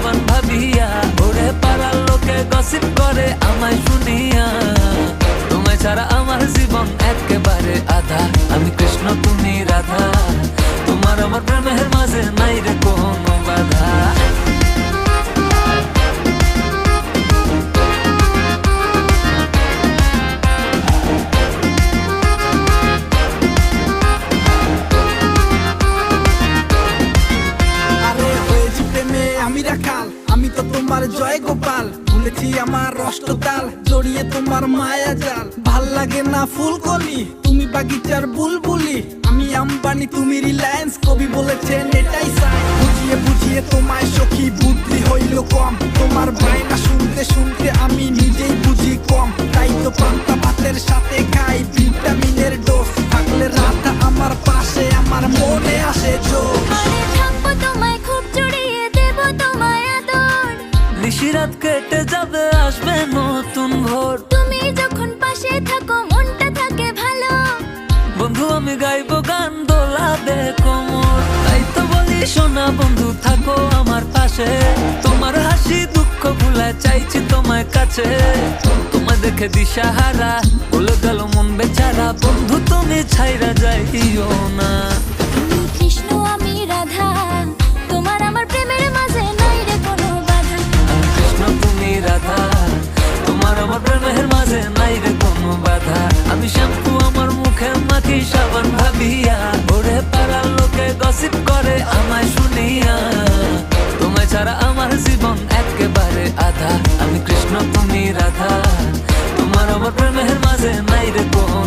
সাবান ভাবিয়া, ওরে পাড়ার লোকে গসিপ করে, আমায় শুনিয়া। তোমায় ছাড়া আমার জীবন একেবারে আধা। আমি কৃষ্ণ, তুমি রাধা। তোমার আমার প্রেমের মাঝে নাই তোমার জয় গোপাল। ভুলেছি আমার রষ্টতাল জড়িয়ে তোমার মায়া জাল। ভালো লাগে না ফুলকলি, তুমি বাগিচার বুলবুলি। আমি আম্বানি, তুমি রিলায়েন্স, কবি বলেছেন এটাই সাই বুঝিয়ে বুঝিয়ে তোমায় সখী, বুদ্ধি হইল কম। তোমার ভাইনা শুনতে শুনতে আমি নিজেই বুঝি কম। তাই তো পান্তা ভাতের সাথে খাই ভিটামিনের ডোজ। থাকলে রাতটা আমার পাশে, আমার মনে আসে জোর। কেটে যাবে আসবে নতুন ভোর। তুমি যখন পাশে থাকো মনটা থাকে ভালো। বন্ধু আমি গাইবো গান দোলাবে কোমর তাই তো বলি সোনা বন্ধু থাকো আমার পাশে। তোমার হাসি দুঃখ ভুলা চাইছি তোমার কাছে। তোমার দেখে দিশাহারা বলে গেল মন বেচারা। বন্ধু তুমি ছাইরা যাইও না। লোকে গসিপ করে, আমায় শুনিয়া। তোমায় ছাড়া আমার জীবন একেবারে আধা। আমি কৃষ্ণ, তুমি রাধা। তোমার আমার প্রেমের মাঝে নাই রে কোনো